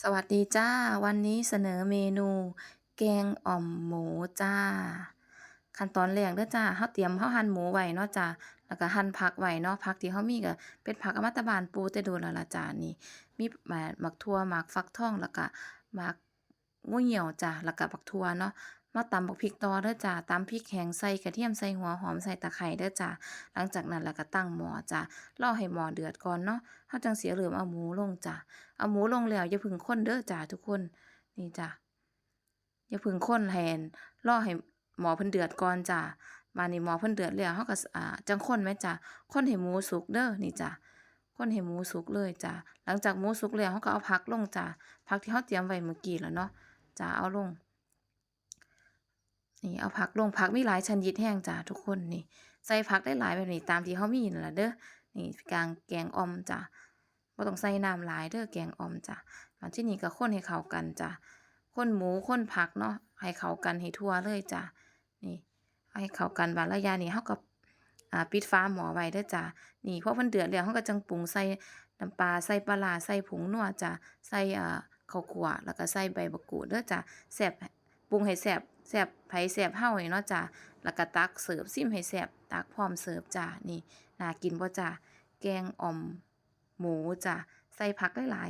สวัสดีจ้า วันนี้เสนอเมนู แกงอ่อมหมูจ้า ขั้นตอนแรกเด้อจ้าเฮาเตรียมเฮาหั่นหมูไว้เนาะจ้าแล้วก็หั่นผักไว้เนาะผักที่เฮามีก็เป็นผักอมตะบานปูแต่โดนแล้วล่ะจ้านี่ มีหมักถั่วหมักฟักทองแล้วก็หมักงูเหี่ยวจ้าแล้วก็บักถั่วเนาะ มาตำบักพริกต่อเด้อจ้าตำพริกแห้งใส่กระเทียมใส่หัวหอมใส่ตะไคร้เด้อจ้าหลังจากนั้นแล้วก็ตั้งหม้อจ้ารอให้หม้อเดือดก่อนเนาะเราจั่งสิเริ่มเอาหมูลงจ้าเอาหมูลงแล้วอย่าพึ่งคนเด้อจ้าทุกคนนี่จ้าอย่าพึ่งคนให้อั่นรอให้หม้อเพิ่นเดือดก่อนจ้าบัดนี้หม้อเพิ่นเดือดแล้วเราก็อ่าจั่งคนแหมจ้าคนให้หมูสุกเด้อนี่จ้าคนให้หมูสุกเลยจ้าหลังจากหมูสุกแล้วเราก็เอาผักลงจ้าผักที่เราเตรียมไว้เมื่อกี้แล้วเนาะจ้าเอาลง นี่เอาผักลงผักมีหลายชนิดแรงจ้าทุกคนนี่ใส่ผักได้หลายแบบนี้ตามที่เรามีนั่นละเด้อนี่กางแกงออมจ้าบ่ต้องใส่น้ำหลายเด้อแกงออมจ้าบัดทีนี้ก็คนให้เข้ากันจ้าคนหมูคนผักเนาะให้เข้ากันให้ทั่วเลยจ้านี่ให้เข้ากันบัดระยะนี้เราก็อ่าปิดฝาหมอไว้เด้อจ้านี่พอเพิ่นเดือดแล้วเราก็จังปรุงใส่น้ำปลาใส่ปลาใส่ผงนัวจ้าใส่อ่าข้าวคั่วแล้วก็ใส่ใบมะกรูดเด้อจ้าแซ่บปรุงให้แซ่บ แซบไผแซบเรานี่เนาะจ้ะแล้วก็ตักเสิร์ฟซิมให้แซบตักพร้อมเสิร์ฟจ้ะนี่น่ากินบ่จ้ะแกงอ่อมหมูจ้ะใส่ผักหลาย